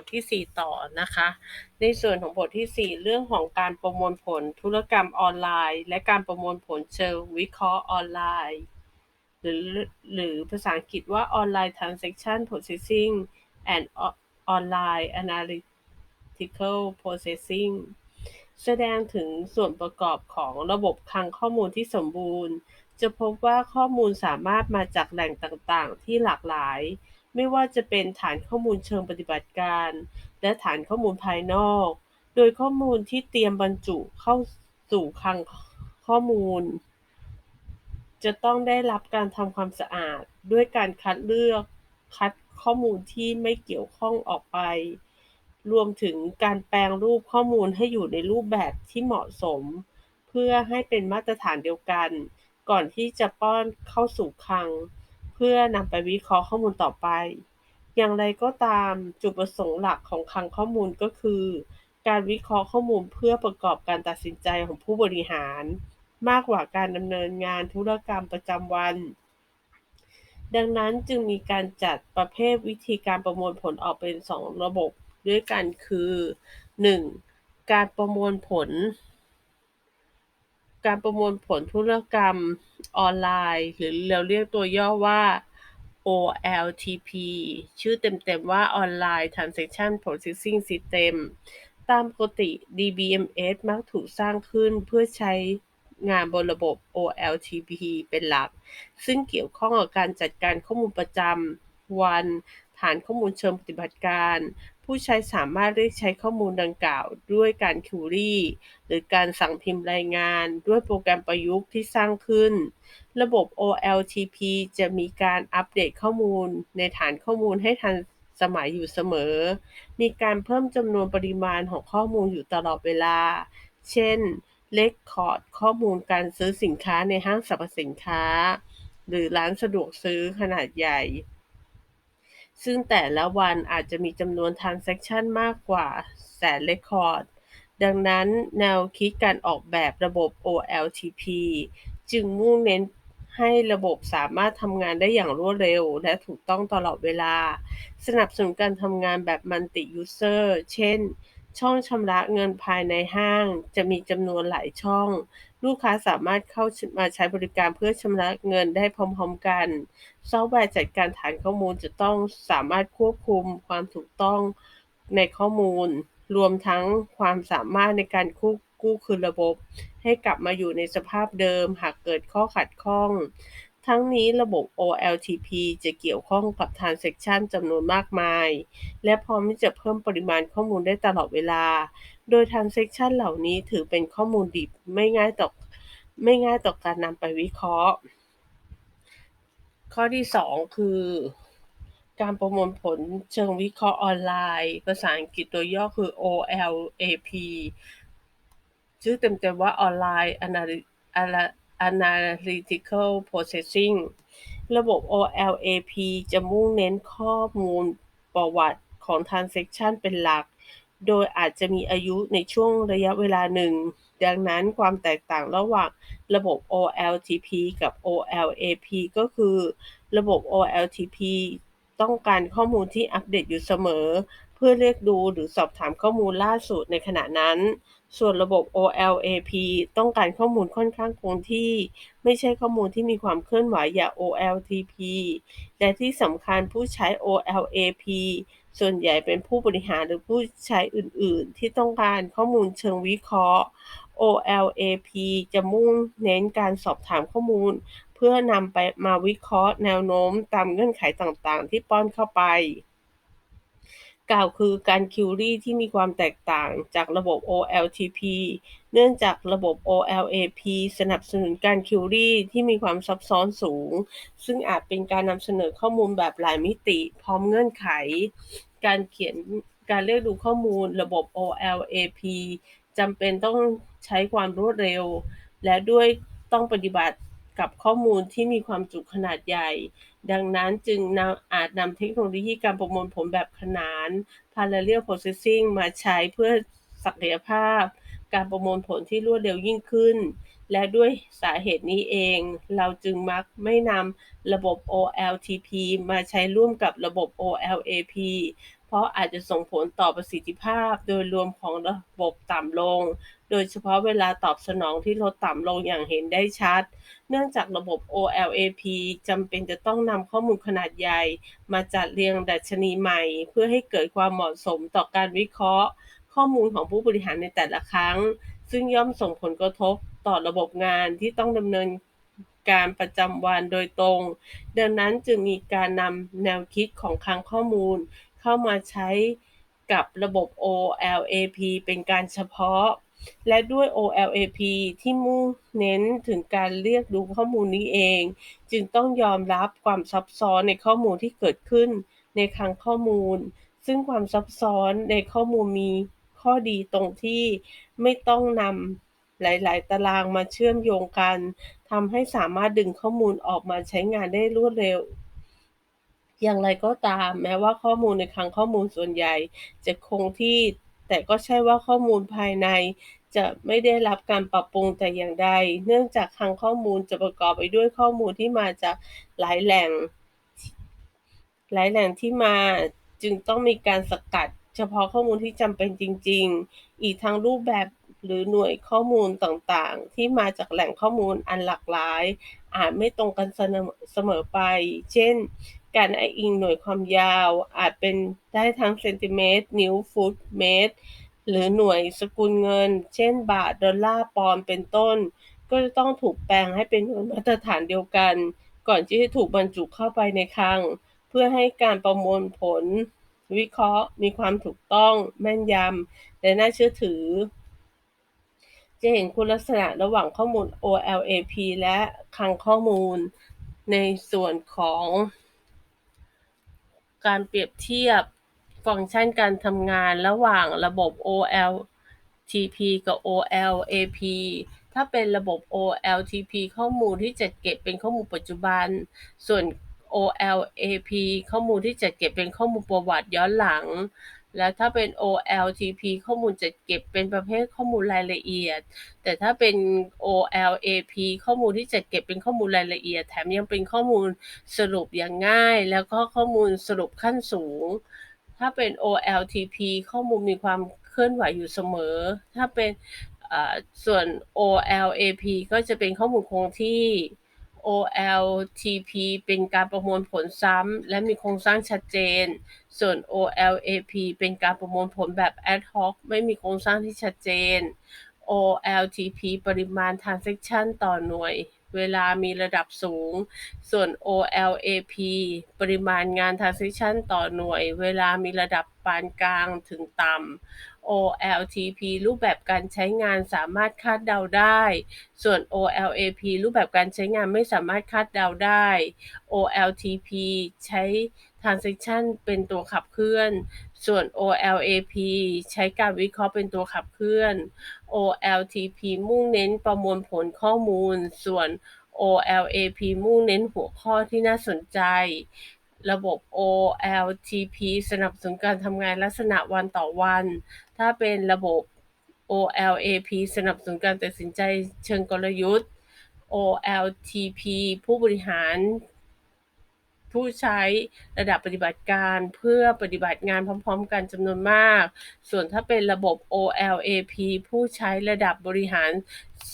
ทที่ 4 ต่อนะคะ ในส่วนของบทที่ 4 เรื่องของการประมวลผลธุรกรรมออนไลน์ และการประมวลผลเชิงวิเคราะห์ออนไลน์ หรือหรือภาษาอังกฤษว่า Online Transaction Processing and Online Analytical Processing แสดงถึงส่วนประกอบของระบบคลังข้อมูลที่สมบูรณ์ จะพบว่าข้อมูลสามารถมาจากแหล่งต่างๆ ที่หลากหลาย ไม่ว่าจะเป็นฐานข้อมูลเชิงปฏิบัติการ และฐานข้อมูลภายนอก โดยข้อมูลที่เตรียมบรรจุเข้าสู่คลังข้อมูล จะต้องได้รับการทำความสะอาด ด้วยการคัดเลือกคัดข้อมูลที่ไม่เกี่ยวข้องออกไป รวมถึงการแปลงรูปข้อมูลให้อยู่ในรูปแบบที่เหมาะสม เพื่อให้เป็นมาตรฐานเดียวกัน ก่อนที่จะป้อนเข้าสู่คลัง เพื่อนำไปวิเคราะห์ข้อมูลต่อไป อย่างไรก็ตามจุดประสงค์หลักของคลังข้อมูลก็คือ การวิเคราะห์ข้อมูลเพื่อประกอบการตัดสินใจของผู้บริหาร มากกว่าการดำเนินงานธุรกรรมประจำวัน ดังนั้นจึงมีการจัดประเภทวิธีการประมวลผลออกเป็น 2 ระบบด้วยกันคือ 1. การประมวลผล การประมวลผลธุรกรรมออนไลน์ หรือเราเรียกตัวย่อว่า OLTP ชื่อเต็มๆว่า Online Transaction Processing System ตามปกติ DBMS มักถูกสร้างขึ้นเพื่อใช้งานบนระบบ OLTP เป็นหลัก ซึ่งเกี่ยวข้องกับการจัดการข้อมูลประจำวัน ฐานข้อมูลเชิงปฏิบัติการ ผู้ใช้สามารถเรียกใช้ข้อมูลดังกล่าวด้วยการคิวรี่ หรือการสั่งพิมพ์รายงานด้วยโปรแกรมประยุกต์ที่สร้างขึ้น ระบบ OLTP จะมีการอัปเดตข้อมูลในฐานข้อมูลให้ทันสมัยอยู่เสมอ มีการเพิ่มจำนวนปริมาณของข้อมูลอยู่ตลอดเวลา เช่นเลคคอร์ดข้อมูลการซื้อสินค้าในห้างสรรพสินค้า หรือร้านสะดวกซื้อขนาดใหญ่ ซึ่งแต่ละวันอาจจะมีจำนวน transaction มากกว่าแสนเลคคอร์ด ดังนั้นแนวคิดการออกแบบระบบ OLTP จึงมุ่งเน้นให้ระบบสามารถทำงานได้อย่างรวดเร็ว และถูกต้องตลอดเวลา สนับสนุนการทำงานแบบ Multi User เช่น ช่องชำระเงินภายในห้าง จะมีจำนวนหลายช่อง ลูกค้าสามารถเข้ามาใช้บริการเพื่อชำระเงินได้พร้อมๆกัน ซอฟต์แวร์จัดการฐานข้อมูลจะต้องสามารถควบคุมความถูกต้องในข้อมูล รวมทั้งความสามารถในการกู้กู้คืนระบบ ให้กลับมาอยู่ในสภาพเดิมหากเกิดข้อขัดข้อง ทั้งนี้ระบบ OLTP จะเกี่ยวข้องกับ Transaction จำนวนมากมาย และพร้อมที่จะเพิ่มปริมาณข้อมูลได้ตลอดเวลา โดย Transaction เหล่านี้ถือเป็นข้อมูลดิบไม่ง่ายต่อไม่ง่ายต่อการนำไปวิเคราะห์ ข้อที่ 2 คือ การประมวลผลเชิงวิเคราะห์ออนไลน์ ภาษาอังกฤษตัวย่อคือ OLAP ชื่อเต็มๆว่า Online Analytical Processing ระบบ OLAP จะมุ่งเน้นข้อมูลประวัติของ Transaction เป็นหลัก โดยอาจจะมีอายุในช่วงระยะเวลาหนึ่ง ดังนั้นความแตกต่างระหว่างระบบ OLTP กับ OLAP ก็คือ ระบบ OLTP ต้องการข้อมูลที่อัปเดตอยู่เสมอ เพื่อเรียกดูหรือสอบถามข้อมูลล่าสุดในขณะนั้น ส่วนระบบ OLAP ต้องการข้อมูลค่อนข้างคงที่ ไม่ใช่ข้อมูลที่มีความเคลื่อนไหวอย่าง OLTP และที่สำคัญผู้ใช้ OLAP ส่วนใหญ่เป็นผู้บริหารหรือผู้ใช้อื่น ๆ ที่ต้องการข้อมูลเชิงวิเคราะห์ OLAP จะมุ่งเน้นการสอบถามข้อมูล เพื่อนำไปมาวิเคราะห์แนวโน้มตามเงื่อนไขต่าง ๆ ที่ป้อนเข้าไป กล่าวคือการคิวรี่ที่มีความแตกต่างจากระบบ OLTP เนื่องจากระบบ OLAP สนับสนุนการคิวรี่ที่มีความซับซ้อนสูง ซึ่งอาจเป็นการนำเสนอข้อมูลแบบหลายมิติพร้อมเงื่อนไข การเขียนการเรียกดูข้อมูลระบบ OLAP จำเป็นต้องใช้ความรวดเร็ว และด้วยต้องปฏิบัติกับข้อมูลที่มีความจุขนาดใหญ่ ดังนั้นจึงนำอาจนำเทคโนโลยีการประมวลผลแบบขนาน Parallel Processing มาใช้เพื่อศักยภาพ การประมวลผลที่รวดเร็วยิ่งขึ้น และด้วยสาเหตุนี้เอง เราจึงมักไม่นำระบบ OLTP มาใช้ร่วมกับระบบ OLAP เราะอาจจะส่งผลต่อประสิทธิภาพโดยรวมของระบบต่ำลง โดยเฉพาะเวลาตอบสนองที่ลดต่ำลงอย่างเห็นได้ชัด เนื่องจากระบบ OLAP จำเป็นจะต้องนำข้อมูลขนาดใหญ่ มาจัดเรียงดัชนีใหม่ เพื่อให้เกิดความเหมาะสมต่อการวิเคราะห์ ข้อมูลของผู้บริหารในแต่ละครั้ง ซึ่งย่อมส่งผลกระทบต่อระบบงานที่ต้องดำเนินการประจำวันโดยตรง ดังนั้นจึงมีการนำแนวคิดของคลังข้อมูล เข้ามาใช้กับระบบ OLAP เป็นการเฉพาะ และด้วย OLAP ที่มุ่งเน้นถึงการเรียกดูข้อมูลนี้เอง จึงต้องยอมรับความซับซ้อนในข้อมูลที่เกิดขึ้นในคลังข้อมูล ซึ่งความซับซ้อนในข้อมูลมีข้อดีตรงที่ไม่ต้องนำหลาย ๆ ตารางมาเชื่อมโยงกันทำให้สามารถดึงข้อมูลออกมาใช้งานได้รวดเร็ว อย่างไรก็ตาม แม้ว่าข้อมูลในคลังข้อมูลส่วนใหญ่ จะคงที่ แต่ก็ใช่ว่าข้อมูลภายในจะไม่ได้รับการปรับปรุงแต่อย่างใด เนื่องจากคลังข้อมูลจะประกอบไปด้วยข้อมูลที่มาจากหลายแหล่ง หลายแหล่งที่มาจึงต้องมีการสกัด เฉพาะข้อมูลที่จำเป็นจริง ๆ อีกทั้งรูปแบบหรือหน่วยข้อมูลต่างๆ ที่มาจากแหล่งข้อมูลอันหลากหลาย อาจไม่ตรงกันเสมอไป เช่น การอ้างอิงหน่วยความยาว อาจเป็นได้ทั้งเซนติเมตร นิ้ว ฟุต เมตร หรือหน่วยสกุลเงิน เช่น บาท ดอลลาร์ ปอนด์ เป็นต้น ก็จะต้องถูกแปลงให้เป็นหน่วยมาตรฐานเดียวกัน ก่อนที่จะถูกบรรจุเข้าไปในคลัง เพื่อให้การประมวลผล วิเคราะห์ มีความถูกต้อง แม่นยำ และน่าเชื่อถือ จะเห็นคุณลักษณะระหว่างข้อมูล OLAP และคลังข้อมูล ในส่วนของ การเปรียบเทียบฟังก์ชันการทำงานระหว่างระบบ OLTP กับ OLAP ถ้าเป็นระบบ OLTP ข้อมูลที่จัดเก็บเป็นข้อมูลปัจจุบัน ส่วน OLAP ข้อมูลที่จัดเก็บเป็นข้อมูลประวัติย้อนหลัง และถ้าเป็น OLTP ข้อมูลจัดเก็บเป็นประเภทข้อมูลรายละเอียด แต่ถ้าเป็น OLAP ข้อมูลที่จัดเก็บเป็นข้อมูลรายละเอียด แถมยังเป็นข้อมูลสรุปอย่างง่าย แล้วก็ข้อมูลสรุปขั้นสูง ถ้าเป็น OLTP ข้อมูลมีความเคลื่อนไหวอยู่เสมอ ถ้าเป็นส่วน OLAP ก็จะเป็นข้อมูลคงที่ OLTP เป็นการประมวลผลซ้ำและมีโครงสร้างชัดเจน ส่วน OLAP เป็นการประมวลผลแบบ ad hoc ไม่มีโครงสร้างที่ชัดเจน OLTP ปริมาณ transaction ต่อหน่วย เวลามีระดับสูง ส่วน OLAP ปริมาณงาน transaction ต่อหน่วย เวลามีระดับปานกลางถึงต่ำ OLTP รูปแบบการใช้งานสามารถคาดเดาได้ ส่วน OLAP รูปแบบการใช้งานไม่สามารถคาดเดาได้ OLTP ใช้ transaction เป็นตัวขับเคลื่อน ส่วน OLAP ใช้การวิเคราะห์เป็นตัวขับเคลื่อน OLTP มุ่งเน้นประมวลผลข้อมูล ส่วน OLAP มุ่งเน้นหัวข้อที่น่าสนใจ ระบบ OLTP สนับสนุนการทำงานลักษณะวันต่อวัน ถ้าเป็นระบบ OLAP สนับสนุนการตัดสินใจเชิงกลยุทธ์ OLTP ผู้บริหาร ผู้ใช้ระดับปฏิบัติการเพื่อปฏิบัติงานพร้อม ๆ กันจำนวนมาก ส่วนถ้าเป็นระบบ OLAP ผู้ใช้ระดับบริหาร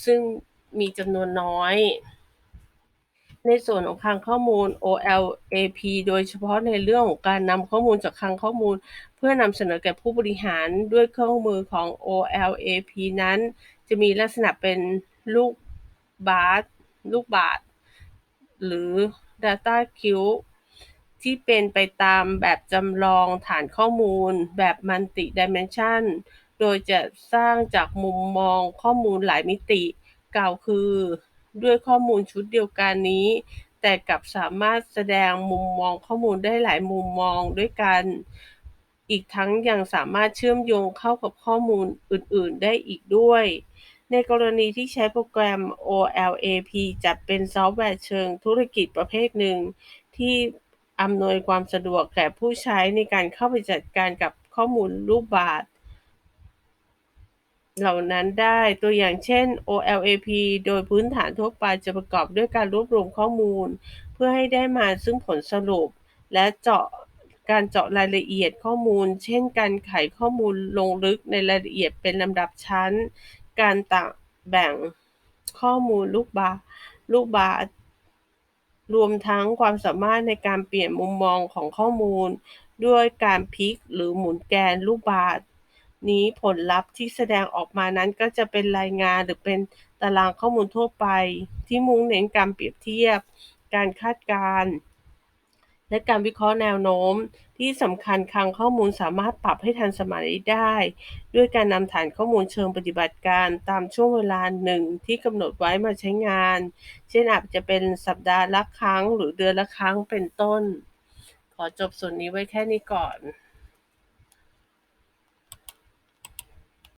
ซึ่งมีจำนวนน้อย ในส่วนของคลังข้อมูล OLAP โดยเฉพาะในเรื่องของการนำข้อมูลจากคลังข้อมูล เพื่อนำเสนอแก่ผู้บริหารด้วยเครื่องมือของ OLAP นั้น จะมีลักษณะเป็นลูกบาศก์ลูกบาศก์หรือ Data Cube ที่เป็นไปตามแบบจำลองฐานข้อมูล แบบ Multi-Dimension โดยจะสร้างจากมุมมองข้อมูลหลายมิติ กล่าวคือ ด้วยข้อมูลชุดเดียวกันนี้ แต่กลับสามารถแสดงมุมมองข้อมูลได้หลายมุมมองด้วยกัน อีกทั้งยังสามารถเชื่อมโยงเข้ากับข้อมูลอื่น ๆ ได้อีกด้วย ในกรณีที่ใช้โปรแกรม OLAP จัดเป็นซอฟต์แวร์เชิงธุรกิจประเภทหนึ่ง ที่อำนวยความสะดวกแก่ผู้ใช้ในการเข้าไปจัดการกับข้อมูลรูปบาศก์ เหล่านั้นได้ ตัวอย่างเช่น OLAP โดยพื้นฐานทั่วไปจะประกอบด้วยการรวบรวมข้อมูล เพื่อให้ได้มาซึ่งผลสรุป และเจาะการเจาะรายละเอียดข้อมูล เช่น การไขข้อมูลลงลึกในรายละเอียดเป็นลำดับชั้น การต่างแบ่งข้อมูลลูกบาลูกบาศรวมทั้งความสามารถในการเปลี่ยนมุมมองของข้อมูล ด้วยการพลิกหรือหมุนแกนลูกบาศ นี้ผลลัพธ์ที่แสดงออกมานั้นก็จะเป็นรายงานหรือเป็นตารางข้อมูลทั่วไป ที่มุ่งเน้นการเปรียบเทียบ การคาดการณ์และการวิเคราะห์แนวโน้ม ที่สำคัญคลังข้อมูลสามารถปรับให้ทันสมัยได้ ด้วยการนำฐานข้อมูลเชิงปฏิบัติการตามช่วงเวลาหนึ่งที่กำหนดไว้มาใช้งาน เช่นอาจจะเป็นสัปดาห์ละครั้ง หรือเดือนละครั้งเป็นต้น ขอจบส่วนนี้ไว้แค่นี้ก่อน